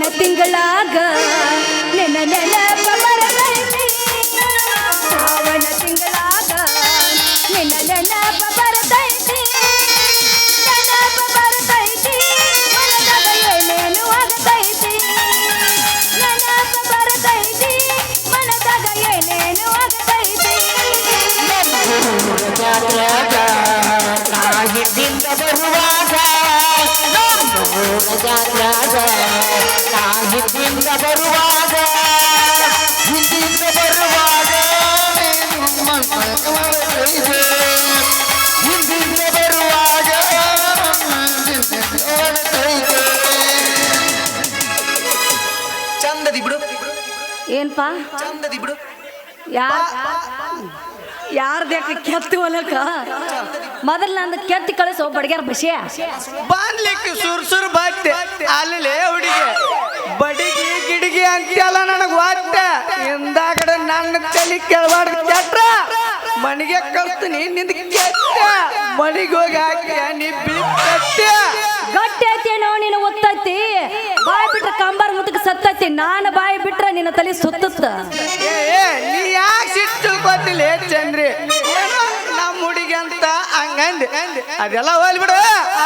ಶ್ರಾವಣ ತಿಂಗಳಾಗ. ನೆನ ಬರತೈತಿ ಶ್ರಾವಣ ತಿಂಗಳಾಗ. ನೆನ ನೆನಪ ಬರತೈತಿ ಜಾತ್ರೆಗ ನಾ ಹಿಂದಿಂದ ಬರುವಾಗ ಹಿಂದಿಂದ ಬರುವಾಗ ನೀನು ಮನಕವಳಿದೆ. ಹಿಂದಿಂದ ಬರುವಾಗ ಹಿಂದಿನೊಳಗೈದೆ. ಚಂದದಿ ಬಿಡು ಏನ್ಪಾ ಚಂದದಿ ಬಿಡು ಯಾರ್ ಯಾರ್ದ್ಯಾಕ ಕೆತ್ತಿ ಹೊಲಕ ಮೊದಲು ನಂದು ಕೆತ್ತಿ ಕಳಿಸೋ ಬಡ್ಗ್ಯಾರ ಬಸಿಯ. ಬಾನ್ಲಿಕ್ಕೆ ಸುರ್ ಸುರ್ ಬಾಕ್ತೆ ಅಲ್ಲಿ ಹುಡುಗಿ. ಬಡಿಗಿ ಗಿಡಿಗಿ ಅಂತೆಲ್ಲ ನನಗೆ ಒಟ್ಟ ಹಿಂದಾಗಡೆ ನನ್ನ ತಲೆ ಕೆಳಬಾರ್ದು ಕೆಟ್ಟ ಮನೆಗೆ ಕಳ್ತೀನಿ ನಿಂದ ಕೆಟ್ಟ. ಮನೆಗೆ ಹೋಗಿ ಹಾಕಿ ನೀ ಗಟ್ಟಿ ಒತ್ತೈತಿ ಬಾಯಿ ಬಿಟ್ರೆ ಸತ್ತತಿ ನಾನ ಸತ್ತೈತಿ. ನಾನು ಬಾಯಿ ಬಿಟ್ರೆ ನಿನ್ನ ತಲೆ ಸುತ್ತುತ್ತ. ಏ ಏ, ನೀ ಯಾಕೆ ಸಿಟ್ಟು ಗೊತ್ತಿಲ್ಲ ಚಂದ್ರಿ? ಏನೋ ನಮ್ಮ ಹುಡುಗಿ ಅಂತ ಹಂಗಂದೆ. ಅದೆಲ್ಲ ಹೋಗ್ಲಿ ಬಿಡು.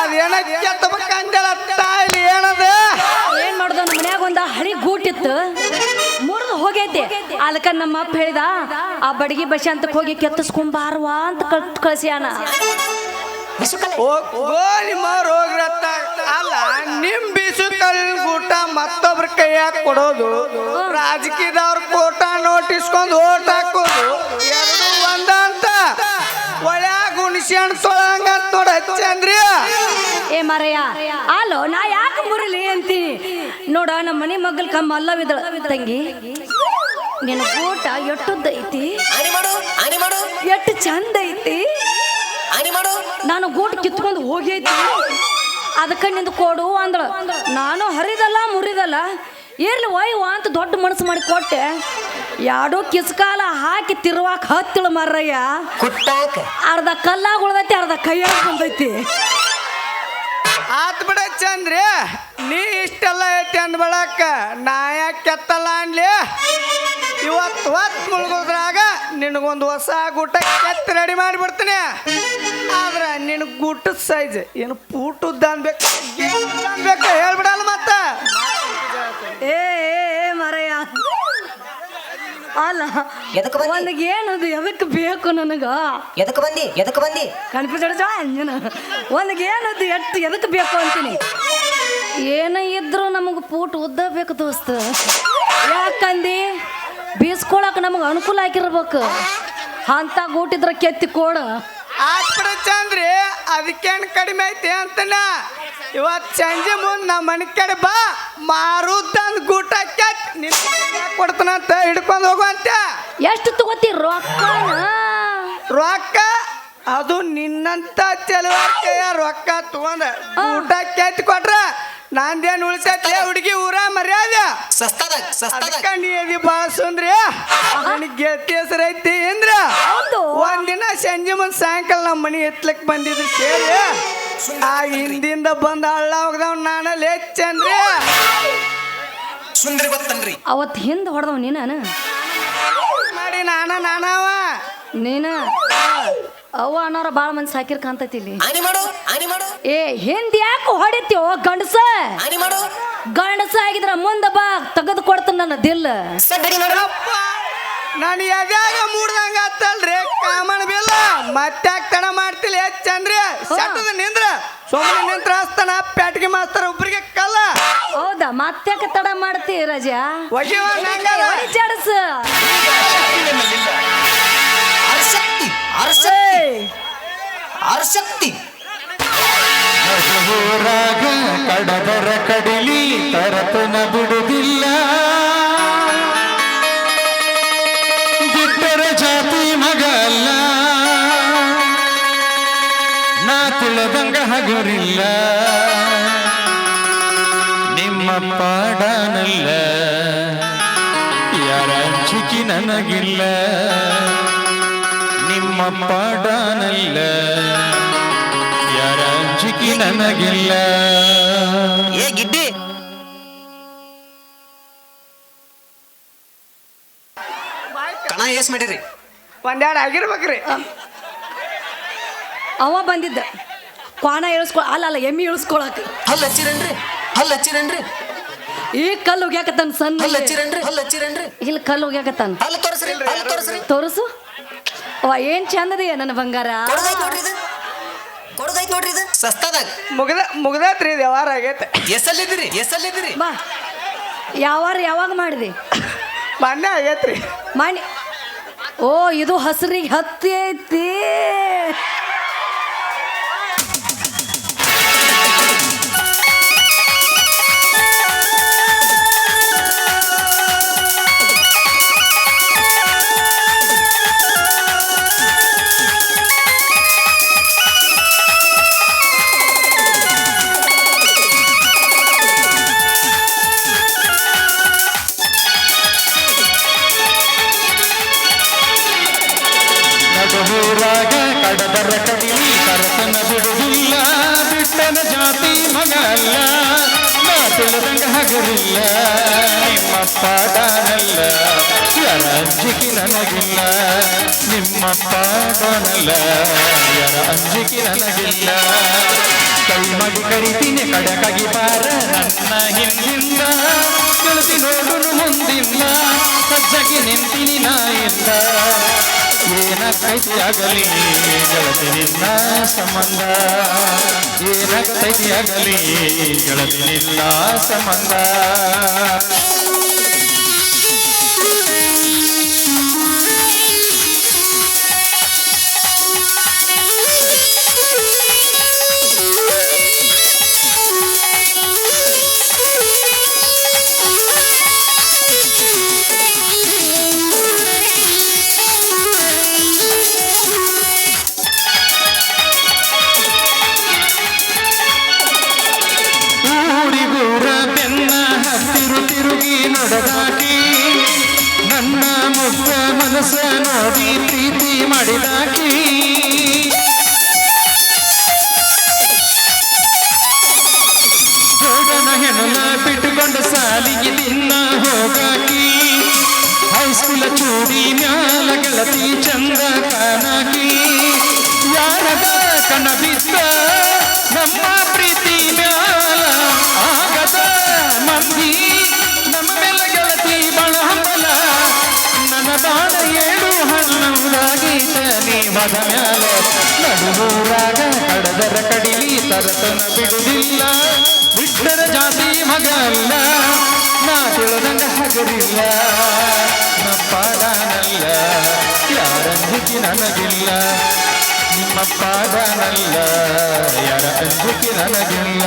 ಅದೇನ ಕೆತ್ತಬೇಕಂದೆಲ್ಲ ತಾಯಿ ಏನದ? ಏನ್ ಮಾಡುದು? ನಮ್ಮ ಮನ್ಯಾಗ ಒಂದ ಹಳಿ ಗೂಟಿತ್ತು. ಮುರಿದು ಹೋಗೈತಿ. ಅದಕ್ಕ ನಮ್ಮ ಅಪ್ಪ ಹೇಳಿದ ಆ ಬಡಗಿ ಬಸಿ ಅಂತ ಹೋಗಿ ಕೆತ್ತಿಸ್ಕೊಂಬಾರ್ವಾ ಅಂತ ಕಳ್ ಕಳ್ಸ್ಯಾನ. ಗೋಲಿ ಮಾರು ಹೋಗ್ರತ್ತ ಅಲ್ಲ ನಿಮ್ ಬಿಸು ಊಟ ಮತ್ತೊಬ್ರ ಕೈಯಾಗ ಕೊಡೋದು. ರಾಜಕೀಯದವ್ರ ಕೋಟ ನೋಟಿಸ್ಕೊಂಡು ಓಟ್ ಹಾಕೋದು. ಎರಡು ಒಂದ ಅಂತ. ಒಳ್ಯಾಗ ಉಣಿಸ್ಕೊಂಡು ತೊಳಂಗ ನೋಡ ಚಂದ್ರಿ ಏ ಮರಯ್ಯ ಅಲೋ ನಾ ಯಾಕೆ ಮುರಲಿ ಅಂತೀನಿ? ನೋಡ ನಮ್ಮ ಮನೆ ಮಗಲ್ ಕಮ್ಮ ಅಲ್ಲವಿದಳ. ತಂಗಿ ನಿನ್ನ ಊಟ ಎಟ್ಟುದ್ದೈತಿ ಮಾಡು ಚಂದ ಐತಿ? ಆನಿ ಮಾಡು. ನಾನು ಗೂಟ್ ಕಿತ್ಕೊಂಡು ಹೋಗೈತಿ ಅದಕ್ಕೆ ನಿಂದು ಕೊಡು ಅಂದಳು. ನಾನು ಹರಿದಲ್ಲ ಮುರಿದಲ್ಲ ಇರ್ಲಿ ಒಯ್ವ ಅಂತ ದೊಡ್ಡ ಮನಸ್ಸು ಮಾಡಿ ಕೊಟ್ಟೆ. ಯಾಡೋ ಕಿಸ್ಕಾಲ ಹಾಕಿ ತಿರುವಾಕ ಹತ್ತಿಳು ಮರ್ರಯ್ಯ. ಕುಟ್ಟಾಕ. ಅರ್ಧ ಕಲ್ಲಾಗ ಉಳ್ದೈತಿ ಅರ್ಧ ಕೈಯಾಗ ಬಂದೈತಿ ಆತ್ ಬಿಡ ಚಂದ್ರಿ ನೀ ಇಷ್ಟೆಲ್ಲ ಐತಿ ಅಂದ್ ಬಳಕ ನಾ ಯಾಕೆ ಕೆತ್ತಲ್ಲ ಅನ್ಲಿ? ಇವತ್ತು ಹೊತ್ತು ಮುಳುಗೋದ್ರಾಗ ನಿನಗೊಂದು ಹೊಸ ಗುಟ್ಟ ಕೆತ್ತಿ ರೆಡಿ ಮಾಡಿಬಿಡ್ತೀನಿ. ಆದ್ರೆ ನಿನ್ ಗುಟ್ಟದ ಸೈಜ್ ಏನು ಪೂಟದ್ದು ಅನ್ಬೇಕು ಅನ್ಬೇಕು ಹೇಳ್ಬಿಡಲ್ಲ ಮತ್ತ. ಏ ಮರಯ್ಯ ಅಲ್ಲ ಎದಕ್ಕೆ ಬಂದಿ? ಒಂದಿಗೆ ಏನದು ಎದಕ್ಕೆ ಬೇಕು ನನಗ? ಎದಕ್ಕೆ ಬಂದಿ? ಎದಕ್ಕೆ ಬಂದಿ? ಕನ್ಫ್ಯೂಸ್ ಅಂಜನ. ಒಂದಿಗೆ ಏನದು ಎತ್ತು ಎದಕ್ಕೆ ಬೇಕು ಅಂತೀನಿ? ಏನೇ ಇದ್ರು ನಮಗೆ ಪೂಟ್ ಉದ್ದ ಬೇಕು ದೋಸ್ತ. ಯಾಕಂದಿ? ಬೀಸ್ಕೊಳಕ್ ನಮಗೆ ಅನುಕೂಲ ಆಗಿರ್ಬೇಕು. ಅಂತ ಗೂಟಿದ್ರ ಕೆತ್ತಿ ಕೊಡ. ಆತ್ ಬಿಡ ಚಂದ್ರಿ ಅದಕ್ಕೇನು ಕಡಿಮೆ ಐತಿ ಅಂತನ? ಇವತ್ತು ಸಂಜೆ ಮುಂದೆ ನಮ್ಮ ಮನೆ ಕಡೆ ಬಾ ಮಾರುದಂದ್ ಗೂಟ ಕೆತ್ತಿ ನಿನ್ ಕೊಡ್ತಾನಂತ ಹಿಡ್ಕೊಂಡು ಹೋಗುವಂತ ಎಷ್ಟು ತಗೋತಿ ರೊಕ್ಕ? ರೊಕ್ಕ? ಅದು ನಿನ್ನಂತ ಚೆಲುವ ರೊಕ್ಕ ತಗೊಂಡ ಊಟ ಕೆತ್ತಿ ಕೊಟ್ರ ನಂದೇನು ಉಳಿಸೈತೆ ಹುಡುಗಿ ಊರ ಮರ್ಯಾದೆ. ಸಸ್ತದ ಸಸ್ತದ. ನೀ ಸುಂದ್ರಿ. ನನಗೆ ಗೆಳತಿ ಹೌದು. ಒಂದಿನ ಸಂಜೆ ಮುಂದೆ ಸಾಯಂಕಾಲ ನಮ್ಮ ಮನೆ ಎತ್ಲಕ್ ಬಂದಿದ್ರು ಸೇರಿ. ಆ ಹಿಂದಿಂದ ಬಂದ ಹಳ್ಳ ಹೋಗ್ದವ್ ನಾನ ಹೆಚ್ಚಂದ್ರಿ ಸುಂದರಿ ಗೊತ್ತನ್ರಿ. ಅವತ್ತು ಹಿಂದೆ ಹೊಡೆದವ ನೀನು ಮಾಡಿ ನಾನ ನಾನವ. ನೀನ? ಅವ್ವ ಅನ್ನೋರ ಭಾಳ ಮಂದಿ ಸಾಕಿರ್ ಕಾಣ್ತೈತಿ ಇಲ್ಲಿ ಆನಿ ಮಾಡು ಆನಿ ಮಾಡು ಏ ಹಿಂದ್ ಯಾಕೆ ಹೊಡಿತೀವ ಗಂಡಸ ಆನಿ ಮಾಡು ಗಂಡಸ ಆಗಿದ್ರ ಮುಂದ ಬಾ ತೆಗೆದು ಕೊಡ್ತೀನಿ ನನ್ನ ದಿಲ್ ಸಡ್ಡಡಿ ಮಾಡು ನಾನು ಎದ್ಯಾಗ ಮೂಡ್ದಂಗ ಆತಲ್ರಿ ಕಾಮನ್ ಬಿಲ್ಲ ಮತ್ತೆ ತಡ ಮಾಡ್ತಿಲ್ಲ ಹೆಚ್ಚಂದ್ರಿ ಸಟ್ಟದ ನಿಂದ್ರ ಸೋಮನ ನಿಂತ್ರ ಹಸ್ತಾನ ಪ್ಯಾಟಿಗೆ ಮಾಸ್ತರ ಒಬ್ರಿಗೆ ಕಲ್ಲ ಹೌದಾ ಮತ್ತೆ ತಡ ಮಾಡ್ತಿ ರಜಾ ನಂಗಲ್ಲ. ಚಾಡಸ್ ಅರ್ಶಕ್ತಿ ರಾಗ ಕಡದರ ಕಡಿಲಿ ತರತನ ಬಿಡುದಿಲ್ಲ. ಬಿಟ್ಟರ ಜಾತಿ ಮಗಲ್ಲ ನಾ ತಿಳಿದಂಗ ಹಗುರಿಲ್ಲ. ನಿಮ್ಮ ಪಾಡನಲ್ಲ. ಯಾರ ಚಿಕ್ಕಿ ನನಗಿಲ್ಲ. ನಿಮ್ಮ ಪಾಡನಲ್ಲ ಯಾರ ಅಂಜಿಕೆ ನನಗಿಲ್ಲ. ಏ ಗಿಡ್ಡಿ. ಕಣ ಏಸ್ ಮಾಡಿರಿ. ಒಂದೆರಡು ಆಗಿರ್ಬೇಕ್ರಿ. ಅವ ಬಂದಿದ್ದ. ಕ್ವಾಣ ಇಳಿಸ್ಕೊ ಅಲ್ಲ ಅಲ್ಲ ಎಮ್ಮಿ ಇಳಿಸ್ಕೊಳಕ್. ಹಲ್ಲ ಹಚ್ಚಿರನ್ರಿ? ಹಲ್ಲ ಹಚ್ಚಿರನ್ರಿ? ಈ ಕಲ್ಲು ಹೋಗ್ಯಾಕತ್ತಾನ ಸಣ್ಣ. ಹಲ್ಲ ಹಚ್ಚಿರನ್ರಿ? ಹಲ್ ಹಚ್ಚಿರನ್ರಿ? ಇಲ್ಲಿ ಕಲ್ಲು ಹೋಗ್ಯಾಕತ್ತಾನ ಅಲ್ಲ ತೋರಿಸ್ರಿ ಅಲ್ಲ ತೋರಿಸ್ರಿ. ತೋರಿಸು. ಅವ ಏನ್ ರೀ ನನ್ನ ಬಂಗಾರ? ಕೊಡದೈತ್ ನೋಡ್ರಿ ಇದು. ಕೊಡದೈತ್ ನೋಡ್ರಿ ಇದು. ಸಸ್ತಾದಾಗ. ಮುಗ್ದ ಮುಗ್ದತ್ರಿ ವ್ಯವಹಾರ ಆಗೈತೆ. ಎಸಲ್ಲಿದ್ದೀರಿ ಎಸಲ್ಲಿದ್ದೀರಿ ಬಾ. ಯಾವಾರ ಯಾವಾಗ ಮಾಡಿದೆ? ಮೊನ್ನೆ ಆಗೈತ್ರಿ. ಮಾಡಿ ಓ ಇದು ಹಸ್ರಿಗೆ ಹತ್ತಿ ಐತಿ. ತಿಳಿದಂಗ ಹಗರಿಲ್ಲ ನಿಮ್ಮ ಪಾಡನಲ್ಲ ಯಾರ ಅಂಜಿಕೆ ನನಗಿಲ್ಲ, ನಿಮ್ಮ ಪಾಡನಲ್ಲ ಯಾರ ಅಂಜಿಕೆ ನನಗಿಲ್ಲ. ಕೈ ಮಾಡಿ ಕರಿತೀನಿ, ಕಡಕಾಗಿ ಬಾರ ನನ್ನ ಹಿಂದಿಂದ. ಗೆಳತಿ ನೋಡುನು ಮುಂದಿಲ್ಲ ಸಜ್ಜಗೆ ನಿಂತೀನಿ ನಾ ಏನಾಗ್ತೈತಿ ಆಗಲಿ ಗೆಳತಿ ನಿನ್ನ ಸಂಬಂಧ ಏನ ಆಗಲಿ ಗೆಳತಿ ನಿನ್ನ ಸಂಬಂಧ ಮಾಡಿದಾಕಿ. ಜೋಡನ ಹೆಣಲ ಬಿಟ್ಟುಕೊಂಡ ಸಾಲಿಗೆ ದಿನ ಹೋಗಾಕಿ. ಹೈಸ್ಕೂಲ ಚೂಡಿ ಮ್ಯಾಲ ಗೆಳತಿ ಚಂದ ಕಾನಾಕಿ ಯಾರ ಕಣ ಬಿದ್ದ ನಮ್ಮ ಪ್ರೀತಿ ಮ್ಯಾಲ ಆಗದ ಮಂದಿ. ಬಾಳ ಏಳು ಗೀತ ಮದ ಮ್ಯಾಲ ನಡುವೂರಾಗ ಕಡದರ ಕಡಿಲಿ ತರತನ ಜಾತಿ ಮಗಲ್ಲ ನಾ ತಿಳಿದಂಗ ಹಗರಿಲ್ಲ. ನಪ್ಪಾಡನಲ್ಲ ಯಾರಂಜಿಕೆ ನನಗಿಲ್ಲ. ನಿಮ್ಮ ಪಾದನಲ್ಲ ಯಾರ ಅಂಜಿಕೆ ನನಗಿಲ್ಲ.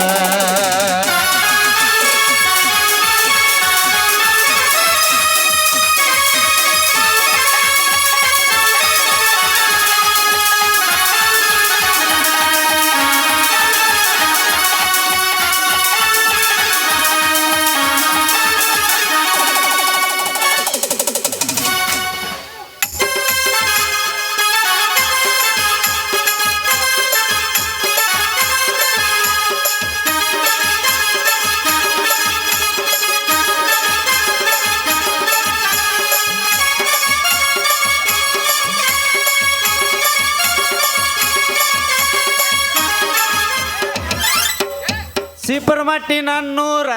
ಸಿಬ್ಬರಮಟ್ಟಿ ನನ್ನೂರ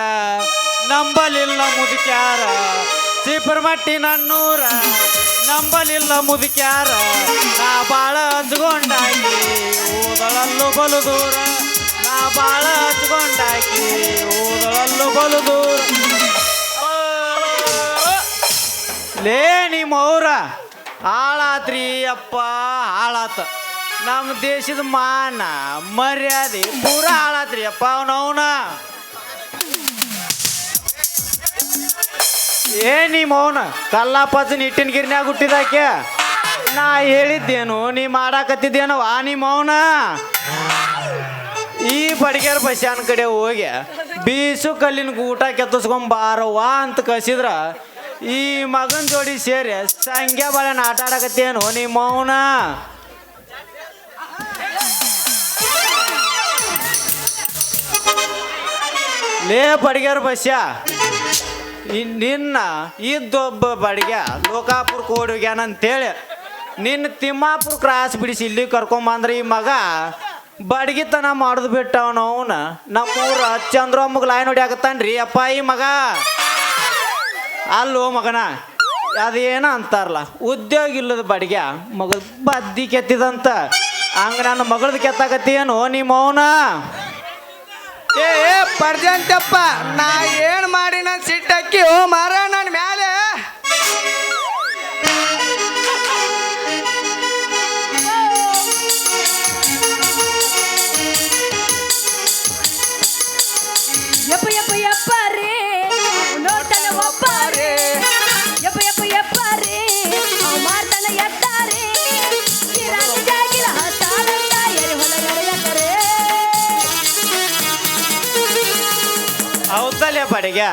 ನಂಬಲಿಲ್ಲ ಮುದುಕ್ಯಾರ. ಸಿಬ್ಬರಮಟ್ಟಿ ನನ್ನೂರ ನಂಬಲಿಲ್ಲ ಮುದುಕ್ಯಾರ. ನಾ ಬಾಳ ಹಚ್ಕೊಂಡಾಕಿ, ಊದಳಲ್ಲು ಬಲು ದೂರ. ನಾ ಬಾಳ ಹಚ್ಕೊಂಡಾಕಿ, ಊದಳಲ್ಲು ಬಲು ದೂರ. ಲೇ ನಿಮ್ಮ ಅವ್ರ ಹಾಳಾತ್ರಿ ಅಪ್ಪ, ಹಾಳಾತ. ನಮ್ಮ ದೇಶದ ಮಾನ, ಮರ್ಯಾದೆ, ಪೂರ ಹಾಳಾತ್ರಿ ಅಪ್ಪ ಅವನವನ ಏ ನೀ ಮೌನ ಕಲ್ಲಾಪಚ್ಚನ ಹಿಟ್ಟಿನ ಗಿರ್ನ್ಯಾಗ ಹುಟ್ಟಿದಾಕೆ? ನಾ ಹೇಳಿದ್ದೇನು, ನೀ ಮಾಡಾಕತ್ತಿದ್ದೇನು ಆ ನೀ ಮೌನ ಈ ಬಡಿಗೆರ ಬಸ್ಯಾನ್ ಕಡೆ ಹೋಗಿ ಬೀಸು ಕಲ್ಲಿನ ಊಟ ಕೆತ್ತಿಸ್ಕೊಂಬಾರವ್ವ ಅಂತ ಕಸಿದ್ರ ಈ ಮಗನ ಜೋಡಿ ಸೇರಿ ಸಂಖ್ಯಾ ಬಳನ್ ಆಟ ಆಡಕತ್ತೇನು ನೀ ಮೌನ ಲೇ ಬಡಿಗ್ಯಾರ ಬಸ್ಯ. ನಿನ್ನ ಇದ್ದೊಬ್ಬ ಬಡಿಗೆ ಲೋಕಾಪುರಕ್ಕೆ ಓಡೋಗ್ಯಾನ ಅಂತೇಳಿ ನಿನ್ನ ತಿಮ್ಮಾಪುರ ಕ್ರಾಸ್ ಬಿಡಿಸಿ ಇಲ್ಲಿ ಕರ್ಕೊಂಬಂದ್ರೆ ಈ ಮಗ ಬಡಗಿತನ ಮಾಡೋದು ಬಿಟ್ಟ ಅವನು ಅವನ. ನಮ್ಮೂರ ಲಾಯ್ ನೋಡಿ ಆಗತ್ತಾನ್ರಿ ಅಪ್ಪ ಈ ಮಗ. ಅಲ್ಲೋ ಮಗನ. ಅದೇನ ಅಂತಾರಲ್ಲ, ಉದ್ಯೋಗ ಇಲ್ಲದ ಬಡಿಗೆ ಮಗ ಬದ್ದಿ ಕೆತ್ತಿದಂತ. ಹಂಗ ನನ್ನ ಮಗಳದ್ ಕೆತ್ತಾಕತ್ತಿ ಏನು ನೀ ಮೌನ ಏ ಪರ್ಜಂತಪ್ಪ ನಾ ಏನ್ ಮಾಡಿ ನಾನು ಸಿಟ್ಟಕ್ಕಿ ಓ ಮಾರ ನನ್ನ ಮ್ಯಾಲೆ? ಬಡಿಗೆ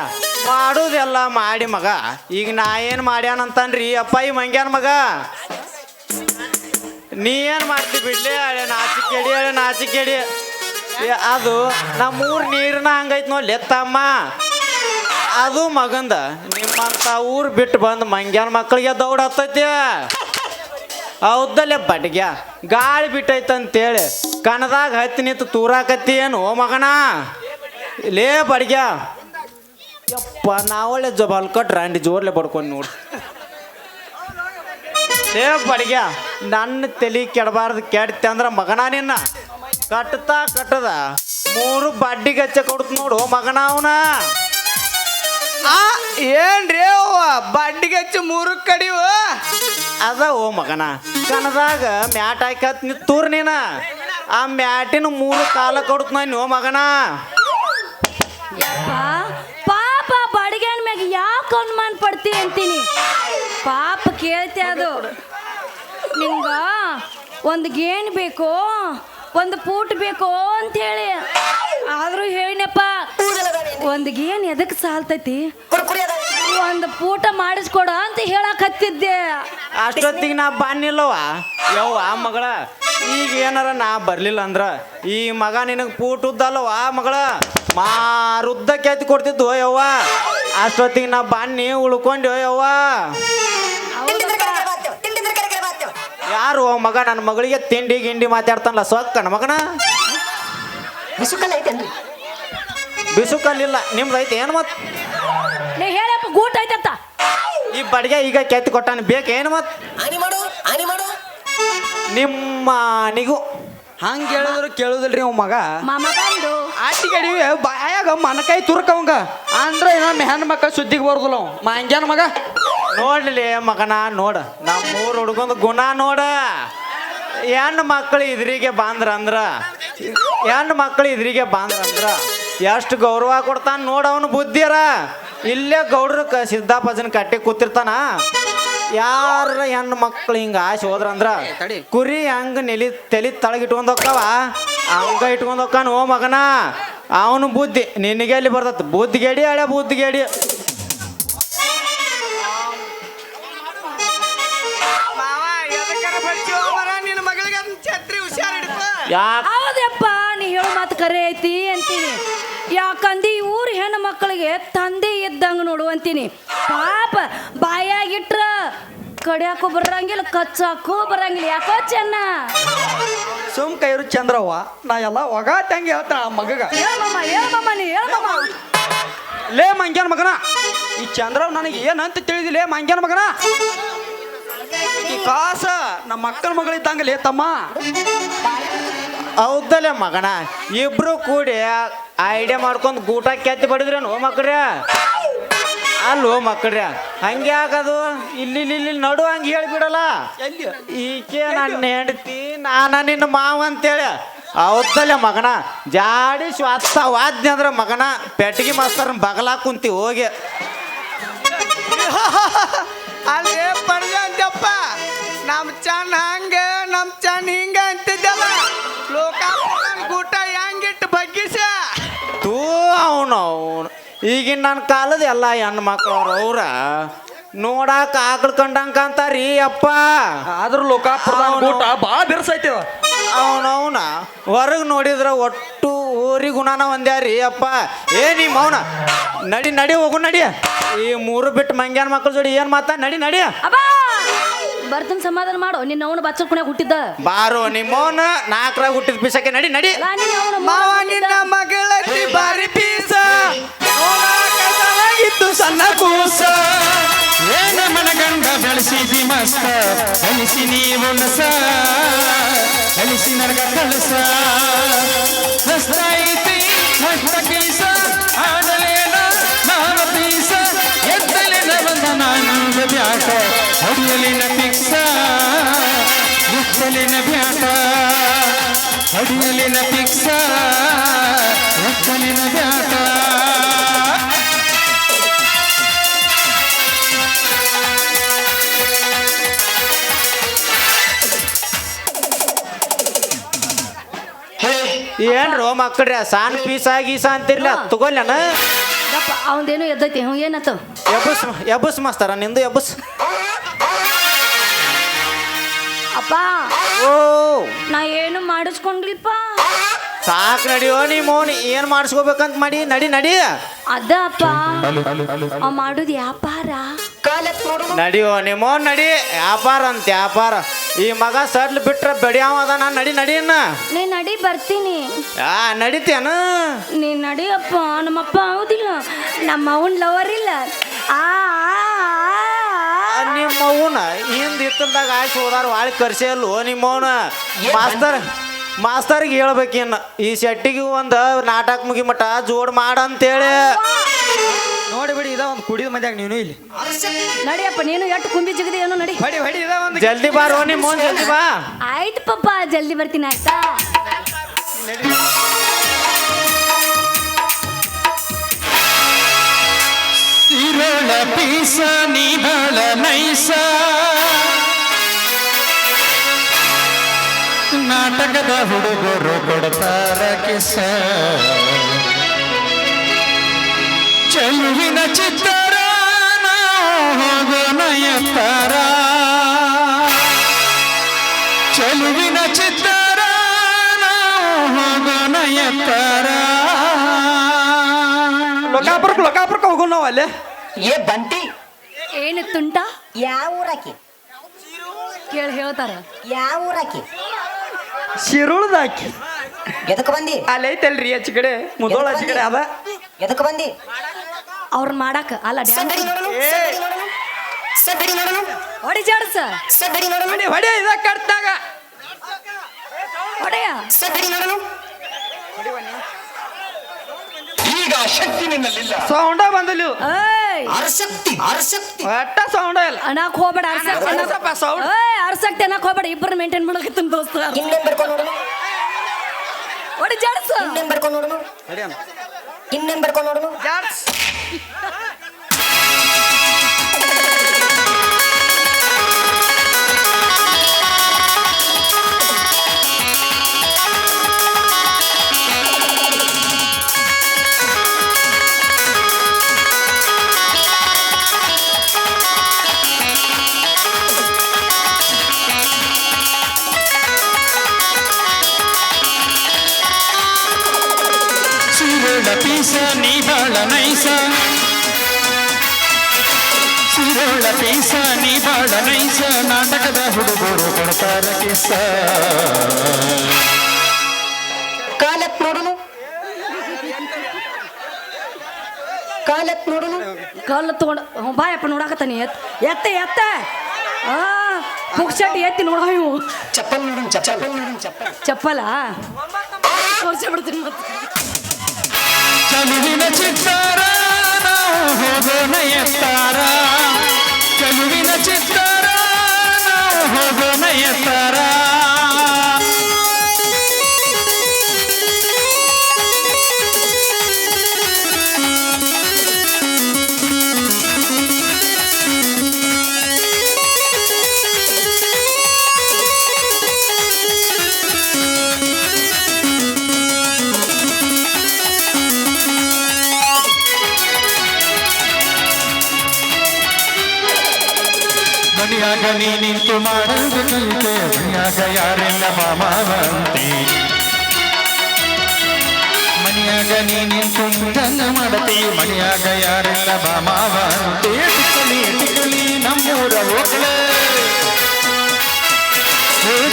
ಮಾಡುದೆಲ್ಲ ಮಾಡಿ ಮಗ. ಈಗ ನಾ ಏನು ಮಾಡ್ಯಾನಂತನ್ರಿ? ಅಪ್ಪ, ಈ ಮಂಗ್ಯಾನ ಮಗ. ನೀ ಏನು ಮಾಡ್ತಿ ಬಿಡ್ಲಿ? ಹಳೆ ಕೇಳಿ ಹಳೆ ನಾಚಿಕೆಡಿ ಅದು ನಮ್ಮೂರು ನೀರಿನ ಹಂಗೈತ್ ನೋಡಿ ಎತ್ತಮ್ಮ ಅದು ಮಗಂದ. ನಿಮ್ಮಂತ ಊರು ಬಿಟ್ಟು ಬಂದು ಮಂಗ್ಯಾನ ಮಕ್ಕಳಿಗೆ ದೌಡ್ ಹತ್ತೈತಿ. ಹೌದಲ್ಲೇ ಬಡ್ಗ್ಯ? ಗಾಳಿ ಬಿಟ್ಟೈತಂತೇಳಿ ಕಣದಾಗ ಹತ್ತಿ ನಿಂತು ತೂರಾಕತ್ತಿ ಏನು ಓ ಮಗನ? ಲೇ ಬಡ್ಗ್ಯ. ಯಪ್ಪ ನಾವೊಳ್ಳೆ ಜಬಲ್ ಕಟ್ ರಾಂಡಿ ಜೋರ್ಲೆ ಬಡ್ಕೊಂಡು ನೋಡು. ಏ ಬಡ್ಗ್ಯ ನನ್ನ ತಲೆ ಕೆಡಬಾರ್ದು, ಕೆಡ್ತೆ ಅಂದ್ರ ಮಗನ ನಿನ್ನ? ಕಟ್ತಾ ಕಟ್ಟದ. ಮೂರು ಬಡ್ಡಿ ಗಚ್ಚ ಕೊಡ್ತು ನೋಡು ಮಗನ ಅವನ? ಏನ್ರಿ ಬಡ್ಡಿಗೆ ಹಚ್ಚಿ ಮೂರು ಕಡಿವು? ಅದ, ಓ ಮಗನ ಕಣದಾಗ ಮ್ಯಾಟ್ ಹಾಕತ್ ನಿತ್ತೂರ್ ನೀನ? ಆ ಮ್ಯಾಟಿನ ಮೂರು ಕಾಲ ಕೊಡ್ತು ನಾನು ಮಗನ? ಅನುಮಾನ ಪಡ್ತಿ ಅಂತೀನಿ. ಪಾಪ ಕೇಳ್ತೆ ಅದು. ನಿಂಗ ಒಂದು ಗೇಣ್ ಬೇಕೋ, ಒಂದು ಪೂಟ್ ಬೇಕೋ ಅಂತ ಹೇಳಿ. ಆದ್ರೂ ಹೇಳಿನಪ್ಪ, ಒಂದು ಗೇನ್ ಎದಕ್ಕೆ ಸಾಲ್ತೈತಿ? ಒಂದು ಪೂಟ ಮಾಡಿಸ್ಕೊಡ ಅಂತ ಹೇಳಕ್ ಹತ್ತಿದ್ದೆ. ಅಷ್ಟೊತ್ತಿಗೆ ನಾ ಬನ್ನಿಲ್ಲವ ಯವ್ವ ಮಗಳ, ಈಗ ಏನಾರ ನಾ ಬರ್ಲಿಲ್ಲ ಅಂದ್ರ, ಈ ಮಗ ನಿನಗೆ ಆ ಮಗಳ? ಮಾರುದ್ದ ಕೆತ್ತಿ ಕೊಡ್ತಿದ್ದು ಯವ್ವ. ಅಷ್ಟೊತ್ತಿಗೆ ನಾ ಬನ್ನಿ ಉಳ್ಕೊಂಡು ಯವ್ವ. ಬಾತ್ಯವ ಯಾರು ಮಗ? ನನ್ನ ಮಗಳಿಗೆ ತಿಂಡಿ ಗಿಂಡಿ ಮಾತಾಡ್ತಾನಲ್ಲ ಸೊಕ್ಕನ ಮಗನ? ಬಿಸುಕಲ್ಲ ಐತೇನ್ರಿ ಬಿಸು ಕಲ್ಲಿಲ್ಲ ನಿಮ್ದು ಐತೆ ಏನು ಮತ್? ನೀ ಹೇಳಪ್ಪ ಗೂಟ ಐತಂತ. ಈ ಬಡಿಗೆ ಈಗ ಕೆತ್ತಿ ಕೊಟ್ಟಾನ ಬೇಕೇನು ಮತ್? ಮಾಡು ಮಾಡು. ನಿಮ್ಮ ನಿಗೂ. ಹಂಗೆ ಹೇಳಿದ್ರು ಕೇಳುದಿಲ್ರಿ ಅವ್ ಮಗ. ಮಾಮ ಬಂದು ಆಟಿಗಡಿ ಬಾಯಾಗ ಮನಕಾಯಿ ತುರ್ಕವಂಗ. ಅಂದ್ರೆ ಹೆಣ್ಣು ಮಕ್ಕಳ ಸುದ್ದಿಗೆ ಬರೋದಿಲ್ಲ ಅವ್. ಮಗ? ನೋಡ್ಲಿ ಮಗನ, ನೋಡ. ನಮ್ಮೂರ್ ಹುಡುಗಂದು ಗುಣ ನೋಡ. ಹೆಣ್ಣು ಮಕ್ಕಳು ಇದ್ರಿಗೆ ಬಾಂದ್ರ ಅಂದ್ರ. ಹೆಣ್ಣು ಮಕ್ಕಳು ಇದ್ರಿಗೆ ಬಾಂದ್ರ ಅಂದ್ರ. ಎಷ್ಟು ಗೌರವ ಕೊಡ್ತಾನ ನೋಡ ಅವನು ಬುದ್ಧಿಯರ. ಇಲ್ಲೇ ಗೌಡ್ರ ಸಿದ್ದಾಪಜನ ಕಟ್ಟಿ ಕೂತಿರ್ತಾನ. ಯಾರ ಹೆಣ್ಣು ಮಕ್ಳು ಹಿಂಗ ಆಸೆ ಹೋದ್ರಂದ್ರ ಕುರಿ ಹಂಗ ನೆಲಿ ತಲಿ ತಳಗಿಟ್ಕೊಂಡ್ ಹೋಕ್ಕವ. ಹಂಗ ಇಟ್ಕೊಂಡ್ ಹೋಕ್ಕಾನ ಓ ಮಗನ. ಅವನು ಬುದ್ಧಿ. ನಿನಗೆ ಎಲ್ಲಿ ಬರ್ತತ್ ಬುದ್ಧಿಗೇಡಿ ಹಳೆ ಬುದ್ಧಿಗೇಡಿ. ಯಾಕೆ? ಹೌದಪ್ಪ ನೀ ಹೇಳೋ ಮಾತು ಕರೆ ಐತಿ ಅಂತೀನಿ. ಯಾಕಂದಿ ಮಕ್ಕಳಿಗೆ ತಂದೆ ಇದ್ದಂಗ ನೋಡು ಅಂತೀನಿ ಪಾಪ ಬಾಯಾಗಿಟ್ರ ಕಡಿಯಾಕೂ ಬರಂಗಿಲ್ಲ ಕಚ್ಚಾಕೂ ಬರಂಗಿಲ್ಲ. ಯಾಕೋ ಚೆನ್ನ? ಸುಮ್ ಕೈರು ಚಂದ್ರವ್ವ ನಾ ಎಲ್ಲ ಒಗಾಟಂಗೆ ಹೇಳ್ತಾನ ಆ ಮಗಗ. ಹೇಳಮ್ಮ ಹೇಳಮ್ಮ ನೀ ಹೇಳಮ್ಮ ಲೇ ಮಂಗ್ಯಾನ ಮಗನ ಈ ಚಂದ್ರವ್ ನನಗೆ ಏನಂತ ತಿಳಿದಿಲ್ಲ ಮಂಗ್ಯಾನ ಮಗನ? ಈ ಕಾಸ ನಮ್ಮ ಮಕ್ಕಳ ಮಗಳಿದ್ದಂಗಲೇ ತಮ್ಮ. ಹೌದಲ್ಲೇ ಮಗನ? ಇಬ್ರು ಕೂಡಿ ಐಡಿಯಾ ಮಾಡ್ಕೊಂಡು ಗೂಟ ಕೆತ್ತಿ ಬಡಿದ್ರೇನು ಮಕ್ಳ್ರ? ಅಲ್ಲೋ ಮಕ್ಕಳ್ರಿ ಹಂಗೆ ಆಗದು? ಇಲ್ಲಿ ಇಲ್ಲಿ ನಡು ಹಂಗೆ ಹೇಳ್ಬಿಡಲ್ಲ? ಈಕೆ ನನ್ನ ಹೆಂಡತಿ ನಾನ ನಿನ್ನ ಮಾವ ಅಂತೇಳಿ. ಹೌದಲ್ಲ ಮಗನ? ಜಾಡಿ ಶ್ವಾಸ ವಾದ್ಯ ಅಂದ್ರೆ ಮಗನ ಪೆಟ್ಟಿಗೆ ಮಾಸ್ತರ್ ಬಗಲಾ ಕುಂತಿ ಹೋಗಿ. ಅಲ್ಲೇ ಪಡ್ದ ಅಂತಪ್ಪ ನಮ್ಮ ಚಾನ್ ಹಂಗ ನಮ್ಮ ಚಾನ್ ಹಿಂಗ ಅಂತಿದ್ದಲ್ಲ. ಲೋಕಾಪುರನ್ ಗೂಟ ಹೆಂಗಿಟ್ಟು ಬಗ್ಗಿಸ? ತೂ ಅವನು ಅವನು. ಈಗಿನ ನನ್ನ ಕಾಲದ ಎಲ್ಲ ಹೆಣ್ಣು ಮಕ್ಕಳು ಅವ್ರ. ಅವ್ರ ನೋಡಾಕ ಆಕಳು ಕಂಡಂಗ ಅಂತಾರಿ ಅಪ್ಪ. ಆದ್ರೂ ಲೋಕಾಪುರದ ಊಟ ಭಾಳ ಬಿರ್ಸೈತಿ ಅವನವನ ಹೊರಗೆ ನೋಡಿದ್ರ ಒಟ್ಟು ಊರಿ ಗುಣನ ಒಂದ್ಯಾರಿ ಅಪ್ಪ. ಏ ನೀ ಮೌನ ನಡಿ ನಡಿ ಹೋಗು ನಡಿ. ಈ ಮೂರು ಬಿಟ್ಟು ಮಂಗ್ಯಾನ ಮಕ್ಕಳು ಜೋಡಿ ಏನು ಮಾತಾ? ನಡಿ ನಡಿ. ಅಬ್ಬಾ! ಬರ್ತೀನಿ ಸಮಾಧಾನ ಮಾಡು. ನಿನ್ನ ಅವನು ಬಚ್ಚ ಕುಣ್ಯಾಗ ಹುಟ್ಟಿದ್ದ. ಬಾರೋ ನಿಮ್ಮವನ ನಾಲ್ಕರಾಗ ಹುಟ್ಟಿದ ಬಿಸಕ್ಕೆ ನಡಿ ನಡಿ. ಅಲ್ಲ, ನಿನ್ನ ಅವ್ನ ಮಾವ ನಿನ್ನ ಮಗಳ ಬಾರಿ ಪೀಸ. ಇತ್ತು ಸಣ್ಣ ಕೂಸ. ಏನ ಮನಗಂಡ ಬೆಳೆಸಿದಿ ಮಸ್ತ. ಕಲಿಸಿ ನೀವು ನಸ. ಕಲಿಸಿ ನನಗ ಕಳಸ. ಮಸ್ತ ಐತಿ ಮಸ್ತ ಕೀಸ. ಆಡಲೇನ ನಾನು ಪೀಸ. ಎದ್ದಲಿನ ಬಂದ ನಾನು ಬ್ಯಾಟ. ಹೊಡಿಯಲಿನ ಪಿಕ್ಸ ಎತ್ತಲಿನ ಬ್ಯಾಟ. ಅಡಿಯಲಿನ ಪಿಕ್ಸ ಎತ್ತಲಿನ ಬ್ಯಾಟ. ಏನ್ರೋ ಮಕ್ಕಳ್ರಿ ಸಾನ್ ಪೀಸ್ ಗೀಸ ಅಂತಿರ್ಲಿ ಅದು ತಗೋಲ್ಯಾನ ಅವಂದೇನು ಎದ್ದೈತಿ ಹ್ಞೂ ಏನತ್ತು ಎಬ್ಬಸ್ ಎಬ್ಬಸ್ ಮಾಸ್ತಾರ ನಿಂದು ಎಬ್ಬಸ್ ಅಪ್ಪ. ಓ. ನಾ ಏನು ಮಾಡಿಸ್ಕೊಂಡಿಲ್ಪ? ಸಾಕ್ ನಡಿಯೋ ನೀ ಮೋನಿ ಏನ್ ಮಾಡಿಸ್ಕೋಬೇಕಂತ ಮಾಡಿ ನಡಿ ನಡಿ. ಅದ ಅಪ್ಪ ಅವ್ ಮಾಡುದು ವ್ಯಾಪಾರ. ನಡಿಯೋ ನಿಮ್ಮ ನಡಿ. ವ್ಯಾಪಾರ ಅಂತ ವ್ಯಾಪಾರ. ಈ ಮಗ ಸಡ್ಲ್ ಬಿಟ್ರೆ ಬೆಡಿಯಾವ ಅದ ನಾನು ನಡಿ ನಡಿ ಅನ್ನ. ನೀ ನಡಿ ಬರ್ತೀನಿ. ಆ ನಡಿತೇನ? ನೀ ನಡಿಯಪ್ಪ ನಮ್ಮಪ್ಪ ಹೌದಿಲ್ಲ ನಮ್ಮ ಅವನ್ ಲವರ್ ಇಲ್ಲ. ಆ ಆ, ಆ, ಹಿಂದ ನಿಮ್ಮ ಅವನ ಹಿಂದ್ ಇತ್ತಲ್ದಾಗ ಆಯ್ತು ಹೋದಾರ ವಾಳಿ ಕರ್ಸೇಲ್ವೋ ನಿಮ್ಮವನ ಮಾಸ್ತರ್ ಮಾಸ್ತರ್ಗೆ ಹೇಳ್ಬೇಕಿನ್ನ. ಈ ಶೆಟ್ಟಿಗೆ ಒಂದು ನಾಟಕ ಮುಗಿ ಮಟ ಜೋಡ್ ಮಾಡಂತೇಳಿ ನೋಡಿ ಬಿಡಿ ಇದ ಒಂದು ಕುಡಿದ ಮಂದ್ಯಾಗ ನೀನು ಇಲ್ಲಿ. ನಡಿಯಪ್ಪ ನೀನು ಎಷ್ಟು ಕುಂಬಿ ಜಿಗದಿ ಏನೋ ನಡಿ. ಹೊಡಿ ಹೊಡಿ ಇದ ಒಂದು ಜಲ್ದಿ ಬಾರೋ ನಿಮ್ಮ ಮೌನ್ ಜಲ್ದಿ ಬಾ. ಆಯ್ತು ಪಪ್ಪ ಜಲ್ದಿ ಬರ್ತೀನಿ ಆಯ್ತಾ ಇರೋಳ ಪೀಸ ನೀ ಬಾಳ ನೈಸ. ನಾಟಕದ ಹುಡುಗರು ಕೊಡ್ತಾರ ಕಿಸ. ಚೆಲುವಿನ ಚಿತ್ತರ ಹೋಗೋಣ ಎತ್ತರ ಚೆಲುವಿನ ಚಿತ್ತರ ಹೋಗೋಣ ಎತ್ತರ ಲೋಕಾಪುರಕ್ಕೆ ಲೋಕಾಪುರಕ್ಕೆ ಹೋಗೋಣ ಅಲ್ಲೇ. ಏ ಬಂಟಿ. ಏನು ತುಂಟ? ಯಾವ ಊರಾಕಿ ಕೇಳಿ ಹೇಳ್ತಾರ. ಯಾವ ಊರಾಕಿ ಶಿರುಳ್ದಾಕಿ. ಎದಕ್ಕೆ ಬಂದಿ? ಅಲ್ಲೈತಲ್ರಿ ಐತಲ್ರಿ ಆಚೆ ಕಡೆ ಮುದೋಳ ಆಚೆ ಕಡೆ ಅದ. ಎದಕ್ಕೆ ಬಂದಿ? ಅವ್ರನ್ನ ಮಾಡಾಕ ಅಲ್ಲ ಡ್ಯಾನ್ಸ್ ಸದ್ದಡಿ ನೋಡೋಣ ಹೊಡಿ ಜಾಡ್ಸ ಸದ್ದಡಿ ನೋಡೋಣ ಹೊಡಿ ಹೊಡಿ ಇದ ಕಟ್ಟಾಗ ಹೊಡೆಯ. ಶಕ್ತಿ ನೋಡೋಣ ಸೌಂಡ ಬಂದಲು. ಏಯ್. ಅರಶಕ್ತಿ ಅರಶಕ್ತಿ. ಒಟ್ಟ ಸೌಂಡ್ ಇಲ್ಲ ಅನ್ನಕ್ ಹೋಗ್ಬೇಡ ಅರ್ಸಕ್ ಸ್ವಲ್ಪ sound. ಏಯ್ ಅರ್ಸಕ್ತಿ ಅನ್ನಕ್ ಹೋಗ್ಬೇಡ ಇಬ್ಬರು ಮೇಂಟೈನ್ ಮಾಡಕತ್ತನ್ ದೋಸ್ತ. ಇನ್ನೇನ್ ಬರ್ಕೊಂಡು ನೋಡೋಣ? ಜಾಡ್ಸ. ಇನ್ನೇನ್ ಬರ್ಕೊಂಡು ನೋಡೋಣ? ಇನ್ನೇನ್ ಬರ್ಕೊಂಡು ನೋಡೋಣ? ಜಾಡ್ಸ್. ಬಾಳ ನೈಜ ನಾಟಕದ ಹುಡುಗರು ಕೊಡ್ತಾರ ಕಿಸ. ಕಾಲಕ್ ನೋಡೋಣ ಕಾಲಕ್ ನೋಡೋಣ ಕಾಲ ತಗೊಂಡು ಹ್ಞೂ ಬಾಯಪ್ಪ ನೋಡಾಕತ್ತಾನೆ. ಎತ್ ಎತ್ತ ಎತ್ತ. ಆ ಪುಕ್ಷಟ್ ಎತ್ತಿ ನೋಡ ಇವು. ಚಪ್ಪಲ್ ನೋಡೋಣ ಚಪ್ಪಲ್. ನೋಡೋಣ ಚಪ್ಪಲ್. ಚಪ್ಪಲ? ತೋರಿಸ್ಬಿಡ್ತೀನಿ ಮತ್ತೆ. ಚಲುವಿನ ಚಿತ್ತಾರ ನಾವು ಹೋಗೋಣ ಹೋಗೋಣ ಎತ್ತಾರ. ಚೆಲುವಿನ ಚಿತ್ತಾರ ನಾವು ಹೋಗೋಣ ನಿಂತು ಮಾಡೋದು ಕಲಿತೆ. ಮನೆಯಾಗ ಯಾರೆಲ್ಲ ಮಾಮಾವಂತಿ. ಮನೆಯಾಗ ನೀ ನಿಂತು ಮುದ್ದನ್ನ ಮಾಡತಿ. ಮನೆಯಾಗ ಯಾರೆಲ್ಲ ಮಾಮಾವಂತಿ. ಟಿಕ್ಕಲಿ ಟಿಕಲಿ ನಮ್ಮೂರ ಹೋಗಲೇ.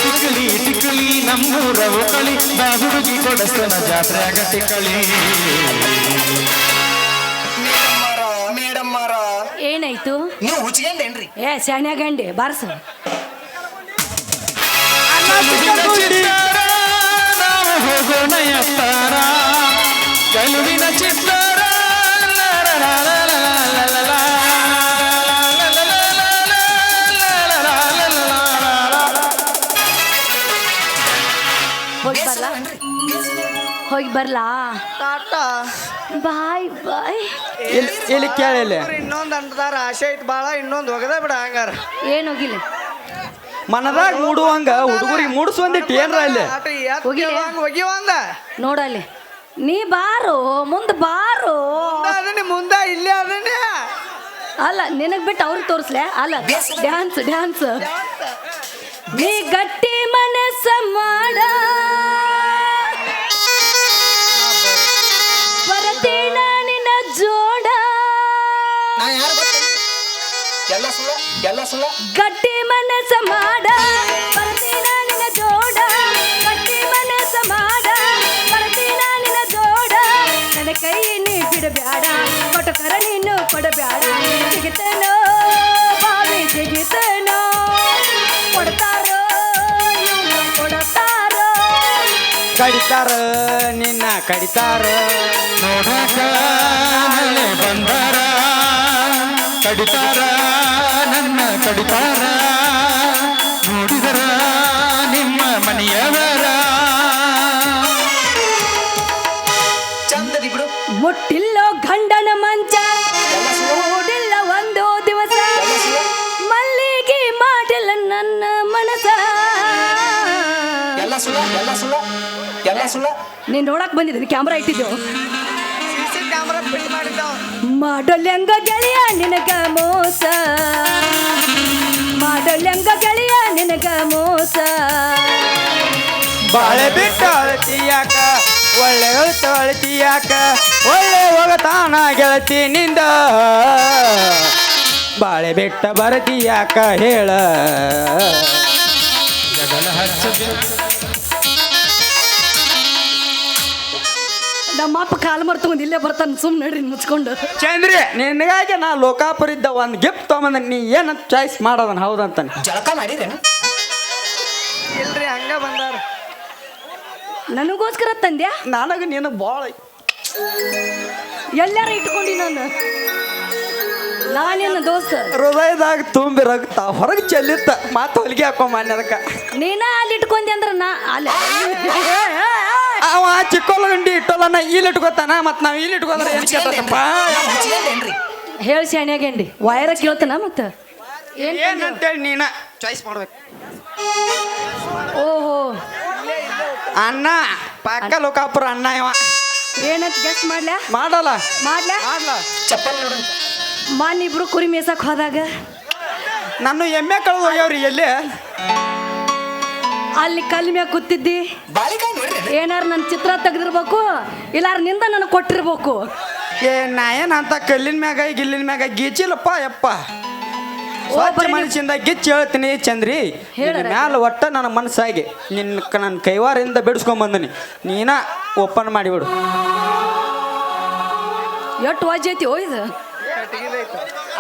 ಟಿಕ್ಕಲಿ ಟಿಕ್ಕಲಿ ನಮ್ಮೂರ ಹೋಗಲಿ. ನಾ ಹುಡುಗಿ ಕೊಡಸ್ತನ ಜಾತ್ರೆಯಾಗ ಟಿಕ್ಕಲಿ ಮೇಡಮ್ ಮಾರ ಏನಾಯ್ತು? ನೀವು ಹುಚ್ಕೊಂಡೇನ್ರಿ? ಏ ಶಾಣ್ಯಾಗಂಡಿ ಬಾರ್ಸು. ಗೆಲುವಿನ ಹೋಗಿ ಬರ್ಲಾ? ಹೋಗಿ ಬರ್ಲಾ? ಟಾಟಾ. ಬಾಯ್ ಬಾಯ್. ಇಲ್ಲಿ ಇಲ್ಲಿ ಕೇಳಿ ಇನ್ನೊಂದು ಅಂಟದಾರ ಆಸೆ ಐತ್ ಬಾಳ ಇನ್ನೊಂದು ಒಗದ ಬಿಡ ಹಂಗಾರ. ಏನು ಹೋಗಿಲ್ಲ ಮನದಾಗ ಮೂಡುವಂಗ ಹುಡುಗರಿಗೆ ಮೂಡಿಸುವಂದಿಟ್ಟು ಏನ್ರ ಇಲ್ಲಿ? ಕೇಳುವಂಗ್ ನೋಡಲ್ಲಿ ನೀ ಬಾರು ಮುಂದೆ ಬಾರು. ಮುಂದ ಮುಂದೆ ಇಲ್ಲೇ ಅದನ್ನೇ. ಅಲ್ಲ ನಿನಗ್ ಬಿಟ್ಟು ಅವ್ರಿಗೆ ತೋರಿಸ್ಲೆ? ಅಲ್ಲ ಡ್ಯಾನ್ಸ್ ಡ್ಯಾನ್ಸ್ ನೀ ಗಟ್ಟಿ ಮನಸ್ಸ ಮಾಡ. ಗಟ್ಟಿ ಮನಸ್ಸ ಮಾಡ. ಬರತೀನ ನಿನ್ನ ಜೋಡ. ಗಟ್ಟಿ ಮನಸ್ಸ ಮಾಡ. ಬರತೀನ ನಿನ್ನ ಜೋಡ. ನನ್ನ ಕೈ ನೀ ಬಿಡಬ್ಯಾಡ. ಕೊಟ್ಟಕರ ನೀನು ಕೊಡಬ್ಯಾಡ. ಸಿಗಿತನೋ ಬಾವಿ ಸಿಗಿತನೋ ಕೊಡ್ತಾರೋ ಕೊಡ್ತಾರೋ. ಕಡಿತಾರ ನಿನ್ನ ಕಡಿತಾರ. ನೋಡಕ ಬಂದಾರ. ಕಡಿತಾರ. ಕಡಿತಾರ ನೋಡಿದರ ನಿಮ್ಮ ಮನೆಯವರ? ಚಂದದಿ ಬಿಡು. ಮುಟ್ಟಿಲ್ಲೋ ಗಂಡನ ಮಂಚ. ಮೂಡಿಲ್ಲ ಒಂದು ದಿವಸ. ಮಲ್ಲಿಗೆ ಮಾಡಿಲ್ಲ ನನ್ನ ಮನಸ. ಎಲ್ಲ ಎಲ್ಲ ನೀನ್ ನೋಡಕ್ ಬಂದಿದ್ದೀನಿ ಕ್ಯಾಮ್ರಾ ಇಟ್ಟಿದ್ದೆವು ಮಾಡಲೆಂಗ ಗೆಳೆಯ ನಿನಗ ಮೋಸ. ಮಾಡಲೆಂಗ ಗೆಳೆಯ ನಿನಗ ಮೋಸ. ಬಾಳೆ ಬಿಟ್ಟು ಅಳತಿಯಾಕ ಒಳ್ಳೆ ಹೇಳ್ತ ಅಳತಿಯಾಕ ಒಳ್ಳೆ ಹೋಗತಾನ ಗೆಳತಿ ನಿಂದ. ಬಾಳೆ ಬಿಟ್ಟ ಬರತಿಯಾಕ ಹೇಳ? ಹಚ್ಚ ಅಪ್ಪ ಕಾಲು ಮರ್ತಗೊಂಡು ಇಲ್ಲೇ ಬರ್ತಾನೆ ಸುಮ್ಮನೆ ನಡ್ರಿ ಮುಚ್ಕೊಂಡು. ಚಂದ್ರಿ ನಿನಗಾಗಿ ನಾ ಲೋಕಾಪುರಿದ್ದ ಒಂದು ಗಿಫ್ಟ್ ತೊಗೊಂಬಂದ ನೀ ಏನಂತ ಚಾಯ್ಸ್ ಮಾಡೋದನ್ನ ಹೌದಂತಾನೆ. ಜಳಕ ಮಾಡಿದೇನು ಇಲ್ರಿ ಹಂಗ ಬಂದಾರ. ನನಗೋಸ್ಕರ ತಂದ್ಯಾ? ನನಗೆ ನೀನು ಭಾಳ ಎಲ್ಲಾರ ಇಟ್ಕೊಂಡಿ ನಾನು. ನಾನೇನು ದೋಸ್ತ? ಹೃದಯದಾಗ ತುಂಬಿ ರಕ್ತ ಹೊರಗೆ ಚೆಲ್ಲಿತ್ತ ಮಾತು ಹೊಲಿಗೆ ಹಾಕೋ ಅದಕ್ಕೆ. ನೀನ ಅಲ್ಲಿ ಇಟ್ಕೊಂಡಿ ಅಂದ್ರೆ ನಾ ಅಲ್ಲ. ಅವ ಚಿಕ್ಕೋಲಗಂಡಿ ಇಟ್ಟೋಲನ್ನ ಇಲ್ಲಿ ಇಟ್ಕೋತಾನ ಮತ್ತೆ ನಾವು ಇಲ್ಲಿ ಇಟ್ಕೋದ್ರೆ ಏನು ಕೇಳ್ತಪ್ಪ ಹೇಳಿ ಶಾಣ್ಯಾಗಂಡಿ ವೈರ ಕೇಳ್ತಾನ ಮತ್ತ? ಏನ್ ಏನಂತೇಳಿ ನೀನ ಚಾಯ್ಸ್ ಮಾಡ್ಬೇಕು. ಓಹೋ. ಅಣ್ಣ ಪಕ್ಕ ಲೋಕಾಪುರ ಅಣ್ಣ ಇವ. ಏನಂತ ಗೆಸ್ಟ್ ಮಾಡ್ಲಾ? ಮಾಡಲ್ಲ ಮಾಡ್ಲ? ಮಾಡ್ಲ. ಚಪ್ಪಲ್ ನೋಡು. ಮಾನ್ ಇಬ್ರು ಕುರಿ ಮೇಸಕ್ ಹೋದಾಗ? ನಾನು ಎಮ್ಮೆ ಕಳೆದು ಹೋಗ್ಯಾವ್ರಿ ಎಲ್ಲಿ? ಅಲ್ಲಿ ಕಲ್ ಮ್ಯಾಗ ಕೂತಿದ್ದಿ? ಏನಾರ ನನ್ನ ಚಿತ್ರ ತೆಗೆದಿರ್ಬೇಕು? ಇಲ್ಲಾರ ನಿಂದ ನನಗೆ ಕೊಟ್ಟಿರ್ಬೇಕು? ಏ ನಾ ಏನಂತ ಅಂತ ಕಲ್ಲಿನ ಮ್ಯಾಗ ಗಿಲ್ಲಿನ ಮ್ಯಾಗ ಗೀಚಿಲ್ಲಪ್ಪ ಯಪ್ಪ. ಸ್ವಚ್ಛ ಮನಸ್ಸಿಂದ ಗಿಚ್ಚಿ ಹೇಳ್ತೀನಿ ಚಂದ್ರಿ. ಮ್ಯಾಲ ಒಟ್ಟ ನನ್ನ ಮನಸ್ಸಾಗಿ ನಿನ್ನ ನನ್ನ ಕೈವಾರಿಂದ ಬಿಡಿಸ್ಕೊಂಡ್ ಬಂದನಿ. ನೀನ ಓಪನ್ ಮಾಡಿಬಿಡು ಎಷ್ಟು ವಾಜ್ ಐತಿ ಓ ಇದು?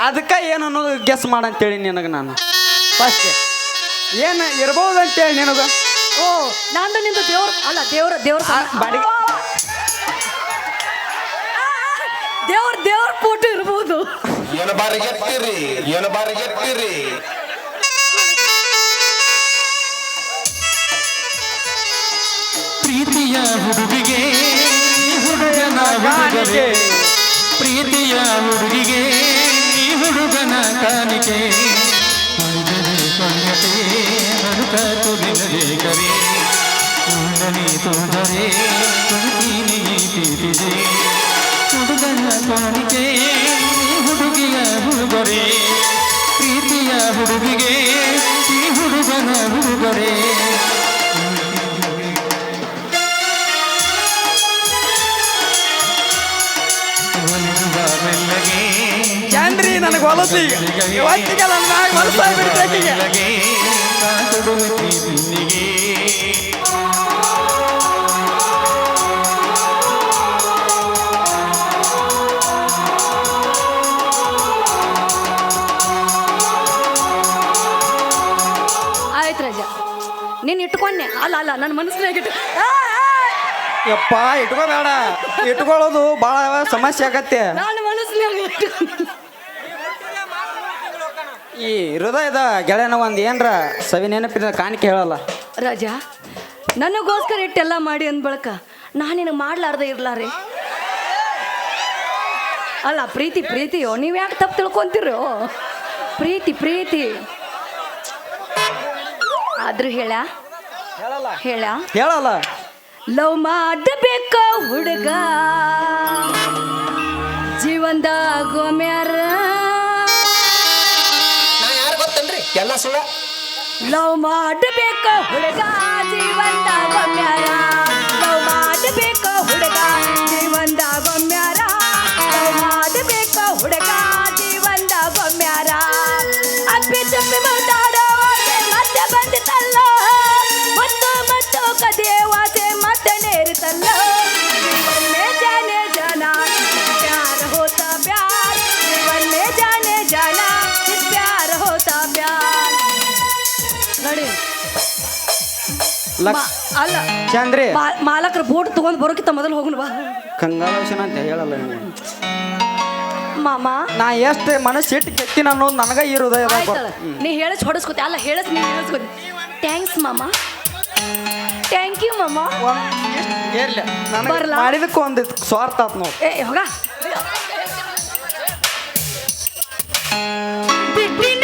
ಅದಕ್ಕೆ ಏನು ಅನ್ನೋದು ಗೆಸ್ ಮಾಡಂತೇಳಿ ನಿನಗೆ ನಾನು. ಫಸ್ಟ್ ಏನು ಇರ್ಬೋದು ಅಂತೇಳಿ ನಿನಗ ಓ ನಂದು ನಿಂದು ದೇವ್ರ ಅಲ್ಲ ದೇವ್ರ ದೇವ್ರ ಬಾಡಿಗೆ ದೇವ್ರ ದೇವ್ರ ಫೋಟೋ ಇರ್ಬೋದು ಏನ ಏನು ಎತ್ತಿರಿ ಪ್ರೀತಿಯ ಹುಡುಗಿಗೆ ಹುಡುಗನ ಕಾಣಿಕೆ ಪ್ರೀತಿಯ ಹುಡುಗಿಗೆ ಈ ಹುಡುಗನ ಕಾಣಿಕೆ ಕುಂಡಲಿ ಕೊಂಡತೆ ಮರುಕ ತುಳಿನದೆ ಕರೆ ಕುಂಡಲಿ ತುಂದರೆ ಕುಂತೀನಿ ಪ್ರೀತಿದೆ ಹುಡುಗನ ಕಾಣಿಕೆ ಈ ಹುಡುಗಿಯ ಹುಡುಗರೆ ಪ್ರೀತಿಯ ಹುಡುಗಿಗೆ ಈ ಹುಡುಗನ ಹುಡುಗರೆ ನನಗೆ ಹೊಲಸಿ ಇವತ್ತಿಗೆ ನನ್ನ ಮ್ಯಾಗ ಹೊಲಸಾಗ್ಬಿಡ್ತು ಆಕಿಗೆ. ಮೆಲ್ಲಗೆ ಕಾತುಡುತ್ತಿ ಬಿನ್ನಿಗೆ ಆಯ್ತು ರಜ. ನೀನು ಇಟ್ಕೊಂಡೆ. ಅಲ್ಲ ಅಲ್ಲ ನನ್ನ ಮನಸ್ಸಿನಾಗ ಇಟ್ಟು ಯಪ್ಪ ಇಟ್ಕೋಬೇಡ. ಇಟ್ಕೊಳ್ಳೋದು ಭಾಳ ಸಮಸ್ಯೆ ಆಗತ್ತೆ. ನನ್ನ ಮನಸ್ಸಿನಾಗ ಇಟ್ಟು ಈ ಹೃದಯದ ಗೆಳೆಯನ ಒಂದು ಏನ್ರ ಸವಿ ನೆನಪಿನ ಕಾಣಿಕೆ ಹೇಳಲ್ಲ? ರಾಜ ನನಗೋಸ್ಕರ ಇಟ್ಟೆಲ್ಲ ಮಾಡಿ ಅಂದ ಬಳಕ ನಾನು ನಿನಗೆ ಮಾಡ್ಲಾರ್ದೆ ಇರ್ಲಾರಿ ಅಲ್ಲ ಪ್ರೀತಿ ಪ್ರೀತಿಯೋ? ನೀವು ಯಾಕೆ ತಪ್ಪು ತಿಳ್ಕೊಂತೀರೋ? ಪ್ರೀತಿ ಪ್ರೀತಿ. ಆದ್ರೂ ಹೇಳ. ಹೇಳ. ಹೇಳಲ್ಲ. ಲವ್ ಮಾಡಬೇಕ ಹುಡುಗ. ಜೀವನದಾಗ ಮ್ಯಾರ ಎಲ್ಲ ಸುಳ್ಳ? ಲವ್ ಮಾಡಬೇಕು ಹುಡುಗ ಜೀವನ ಮ್ಯಾರ ಲವ್ ಮಾಡಬೇಕು ಹುಡುಗ. ಅಲ್ಲ. ಚಂದ್ರಿ. ಮಾ- ಮಾಲಕರ ಬೋಟ್ ತಗೊಂಡ್ ಬರೋಕಿತ್ತ ಮೊದಲು ಹೋಗುಣ ಬಾ. ಕಂಗಾಲೋಷಣ ಅಂತ ಹೇಳಲ್ಲ ನೀವು ಮಾಮ. ನಾ ಎಷ್ಟು ಮನಸ್ಸು ಇಟ್ಟು ಕೆತ್ತಿನ ಅನ್ನೋದು ನನಗ ಈ ಹೃದಯದಾಗ ಗೊತ್ತು. ನೀ ಹೇಳಿ ಹೊಡಸ್ಕೊತಿ. ಅಲ್ಲ ಹೇಳಿ ನೀ ಹೇಳಿಸ್ಕೊತಿ ಥ್ಯಾಂಕ್ಸ್ ಮಾಮ. ಥ್ಯಾಂಕ್ ಯು ಮಾಮ. ಒಂದ್ ಇರ್ಲಿ ನನಗೆ ಬರ್ಲಾ? ಮಾಡಿದಕ್ಕೆ ಒಂದು ಸ್ವಾರ್ಥ ಆತ್ ನೋಡಿ. ಏ ಹೋಗ. ಬಿಟ್ಟಿನ